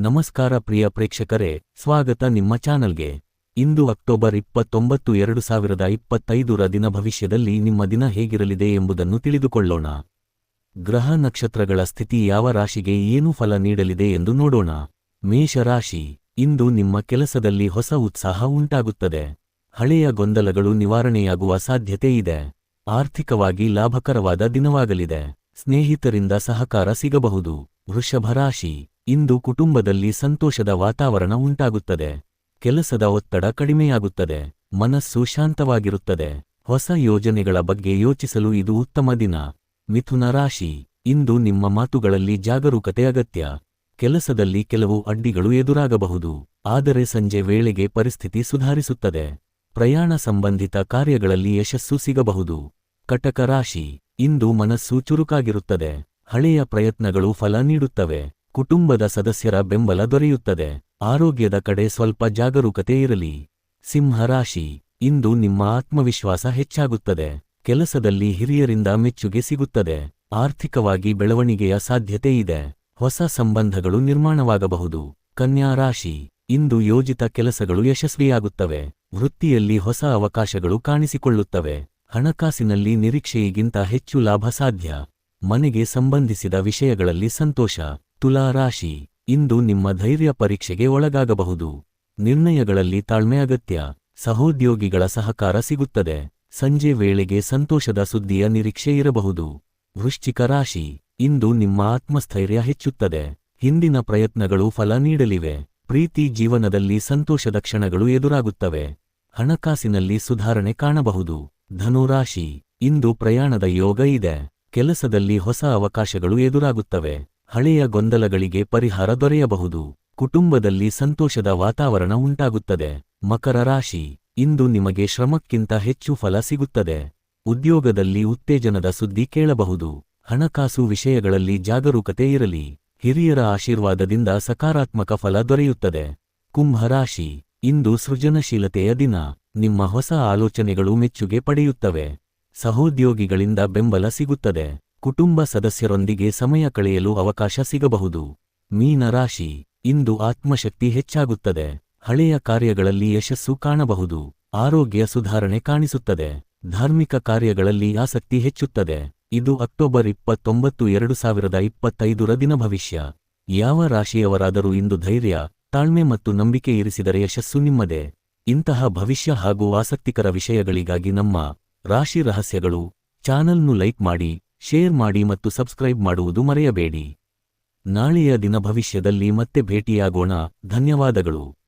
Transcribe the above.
ನಮಸ್ಕಾರ ಪ್ರಿಯ ಪ್ರೇಕ್ಷಕರೇ, ಸ್ವಾಗತ ನಿಮ್ಮ ಚಾನಲ್ಗೆ. ಇಂದು ಅಕ್ಟೋಬರ್ ಇಪ್ಪತ್ತೊಂಬತ್ತು, ಎರಡು ಸಾವಿರದ ಇಪ್ಪತ್ತೈದರ ದಿನ ಭವಿಷ್ಯದಲ್ಲಿ ನಿಮ್ಮ ದಿನ ಹೇಗಿರಲಿದೆ ಎಂಬುದನ್ನು ತಿಳಿದುಕೊಳ್ಳೋಣ. ಗ್ರಹ ನಕ್ಷತ್ರಗಳ ಸ್ಥಿತಿ ಯಾವ ರಾಶಿಗೆ ಏನು ಫಲ ನೀಡಲಿದೆ ಎಂದು ನೋಡೋಣ. ಮೇಷರಾಶಿ ಇಂದು ನಿಮ್ಮ ಕೆಲಸದಲ್ಲಿ ಹೊಸ ಉತ್ಸಾಹ ಉಂಟಾಗುತ್ತದೆ. ಹಳೆಯ ಗೊಂದಲಗಳು ನಿವಾರಣೆಯಾಗುವ ಸಾಧ್ಯತೆ ಇದೆ. ಆರ್ಥಿಕವಾಗಿ ಲಾಭಕರವಾದ ದಿನವಾಗಲಿದೆ. ಸ್ನೇಹಿತರಿಂದ ಸಹಕಾರ ಸಿಗಬಹುದು. ವೃಷಭ ರಾಶಿ ಇಂದು ಕುಟುಂಬದಲ್ಲಿ ಸಂತೋಷದ ವಾತಾವರಣ ಉಂಟಾಗುತ್ತದೆ. ಕೆಲಸದ ಒತ್ತಡ ಕಡಿಮೆಯಾಗುತ್ತದೆ. ಮನಸ್ಸು ಶಾಂತವಾಗಿರುತ್ತದೆ. ಹೊಸ ಯೋಜನೆಗಳ ಬಗ್ಗೆ ಯೋಚಿಸಲು ಇದು ಉತ್ತಮ ದಿನ. ಮಿಥುನ ರಾಶಿ. ಇಂದು ನಿಮ್ಮ ಮಾತುಗಳಲ್ಲಿ ಜಾಗರೂಕತೆ ಅಗತ್ಯ. ಕೆಲಸದಲ್ಲಿ ಕೆಲವು ಅಡ್ಡಿಗಳು ಎದುರಾಗಬಹುದು. ಆದರೆ ಸಂಜೆ ವೇಳೆಗೆ ಪರಿಸ್ಥಿತಿ ಸುಧಾರಿಸುತ್ತದೆ. ಪ್ರಯಾಣ ಸಂಬಂಧಿತ ಕಾರ್ಯಗಳಲ್ಲಿ ಯಶಸ್ಸು ಸಿಗಬಹುದು. ಕಟಕ ರಾಶಿ. ಇಂದು ಮನಸ್ಸು ಚುರುಕಾಗಿರುತ್ತದೆ. ಹಳೆಯ ಪ್ರಯತ್ನಗಳು ಫಲ ನೀಡುತ್ತವೆ. ಕುಟುಂಬದ ಸದಸ್ಯರ ಬೆಂಬಲ ದೊರೆಯುತ್ತದೆ. ಆರೋಗ್ಯದ ಕಡೆ ಸ್ವಲ್ಪ ಜಾಗರೂಕತೆ ಇರಲಿ. ಸಿಂಹರಾಶಿ ಇಂದು ನಿಮ್ಮ ಆತ್ಮವಿಶ್ವಾಸ ಹೆಚ್ಚಾಗುತ್ತದೆ. ಕೆಲಸದಲ್ಲಿ ಹಿರಿಯರಿಂದ ಮೆಚ್ಚುಗೆ ಸಿಗುತ್ತದೆ. ಆರ್ಥಿಕವಾಗಿ ಬೆಳವಣಿಗೆಯ ಸಾಧ್ಯತೆ ಇದೆ. ಹೊಸ ಸಂಬಂಧಗಳು ನಿರ್ಮಾಣವಾಗಬಹುದು. ಕನ್ಯಾ ರಾಶಿ, ಇಂದು ಯೋಜಿತ ಕೆಲಸಗಳು ಯಶಸ್ವಿಯಾಗುತ್ತವೆ. ವೃತ್ತಿಯಲ್ಲಿ ಹೊಸ ಅವಕಾಶಗಳು ಕಾಣಿಸಿಕೊಳ್ಳುತ್ತವೆ. ಹಣಕಾಸಿನಲ್ಲಿ ನಿರೀಕ್ಷೆಯಿಗಿಂತ ಹೆಚ್ಚು ಲಾಭ ಸಾಧ್ಯ. ಮನೆಗೆ ಸಂಬಂಧಿಸಿದ ವಿಷಯಗಳಲ್ಲಿ ಸಂತೋಷ. ತುಲಾ ರಾಶಿ, ಇಂದು ನಿಮ್ಮ ಧೈರ್ಯ ಪರೀಕ್ಷೆಗೆ ಒಳಗಾಗಬಹುದು. ನಿರ್ಣಯಗಳಲ್ಲಿ ತಾಳ್ಮೆ ಅಗತ್ಯ, ಸಹೋದ್ಯೋಗಿಗಳ ಸಹಕಾರ ಸಿಗುತ್ತದೆ. ಸಂಜೆ ವೇಳೆಗೆ ಸಂತೋಷದ ಸುದ್ದಿಯ ನಿರೀಕ್ಷೆ ಇರಬಹುದು. ವೃಶ್ಚಿಕ ರಾಶಿ, ಇಂದು ನಿಮ್ಮ ಆತ್ಮಸ್ಥೈರ್ಯ ಹೆಚ್ಚುತ್ತದೆ. ಹಿಂದಿನ ಪ್ರಯತ್ನಗಳು ಫಲ ನೀಡಲಿವೆ. ಪ್ರೀತಿ ಜೀವನದಲ್ಲಿ ಸಂತೋಷದ ಕ್ಷಣಗಳು ಎದುರಾಗುತ್ತವೆ. ಹಣಕಾಸಿನಲ್ಲಿ ಸುಧಾರಣೆ ಕಾಣಬಹುದು. ಧನುರಾಶಿ, ಇಂದು ಪ್ರಯಾಣದ ಯೋಗ ಇದೆ. ಕೆಲಸದಲ್ಲಿ ಹೊಸ ಅವಕಾಶಗಳು ಎದುರಾಗುತ್ತವೆ. ಹಳೆಯ ಗೊಂದಲಗಳಿಗೆ ಪರಿಹಾರ ದೊರೆಯಬಹುದು. ಕುಟುಂಬದಲ್ಲಿ ಸಂತೋಷದ ವಾತಾವರಣ ಉಂಟಾಗುತ್ತದೆ. ಮಕರ ರಾಶಿ, ಇಂದು ನಿಮಗೆ ಶ್ರಮಕ್ಕಿಂತ ಹೆಚ್ಚು ಫಲ ಸಿಗುತ್ತದೆ. ಉದ್ಯೋಗದಲ್ಲಿ ಉತ್ತೇಜನದ ಸುದ್ದಿ ಕೇಳಬಹುದು. ಹಣಕಾಸು ವಿಷಯಗಳಲ್ಲಿ ಜಾಗರೂಕತೆ ಇರಲಿ. ಹಿರಿಯರ ಆಶೀರ್ವಾದದಿಂದ ಸಕಾರಾತ್ಮಕ ಫಲ ದೊರೆಯುತ್ತದೆ. ಕುಂಭರಾಶಿ ಇಂದು ಸೃಜನಶೀಲತೆಯ ದಿನ. ನಿಮ್ಮ ಹೊಸ ಆಲೋಚನೆಗಳು ಮೆಚ್ಚುಗೆ ಪಡೆಯುತ್ತವೆ. ಸಹೋದ್ಯೋಗಿಗಳಿಂದ ಬೆಂಬಲ ಸಿಗುತ್ತದೆ. ಕುಟುಂಬ ಸದಸ್ಯರೊಂದಿಗೆ ಸಮಯ ಕಳೆಯಲು ಅವಕಾಶ ಸಿಗಬಹುದು. ಮೀನರಾಶಿ ಇಂದು ಆತ್ಮಶಕ್ತಿ ಹೆಚ್ಚಾಗುತ್ತದೆ. ಹಳೆಯ ಕಾರ್ಯಗಳಲ್ಲಿ ಯಶಸ್ಸು ಕಾಣಬಹುದು. ಆರೋಗ್ಯ ಸುಧಾರಣೆ ಕಾಣಿಸುತ್ತದೆ. ಧಾರ್ಮಿಕ ಕಾರ್ಯಗಳಲ್ಲಿ ಆಸಕ್ತಿ ಹೆಚ್ಚುತ್ತದೆ. ಇದು ಅಕ್ಟೋಬರ್ ಇಪ್ಪತ್ತೊಂಬತ್ತು, ಎರಡು ಸಾವಿರದ ಇಪ್ಪತ್ತೈದರ ದಿನ ಭವಿಷ್ಯ. ಯಾವ ರಾಶಿಯವರಾದರೂ ಇಂದು ಧೈರ್ಯ, ತಾಳ್ಮೆ ಮತ್ತು ನಂಬಿಕೆ ಇರಿಸಿದರೆ ಯಶಸ್ಸು ನಿಮ್ಮದೇ. ಇಂತಹ ಭವಿಷ್ಯ ಹಾಗೂ ಆಸಕ್ತಿಕರ ವಿಷಯಗಳಿಗಾಗಿ ನಮ್ಮ ರಾಶಿ ರಹಸ್ಯಗಳು ಚಾನಲ್ನು ಲೈಕ್ ಮಾಡಿ ಶೇರ್ ಮಾಡಿ ಮತ್ತು ಸಬ್ಸ್ಕ್ರೈಬ್ ಮಾಡುವುದು ಮರೆಯಬೇಡಿ. ನಾಳೆಯ ದಿನ ಭವಿಷ್ಯದಲ್ಲಿ ಮತ್ತೆ ಭೇಟಿಯಾಗೋಣ. ಧನ್ಯವಾದಗಳು.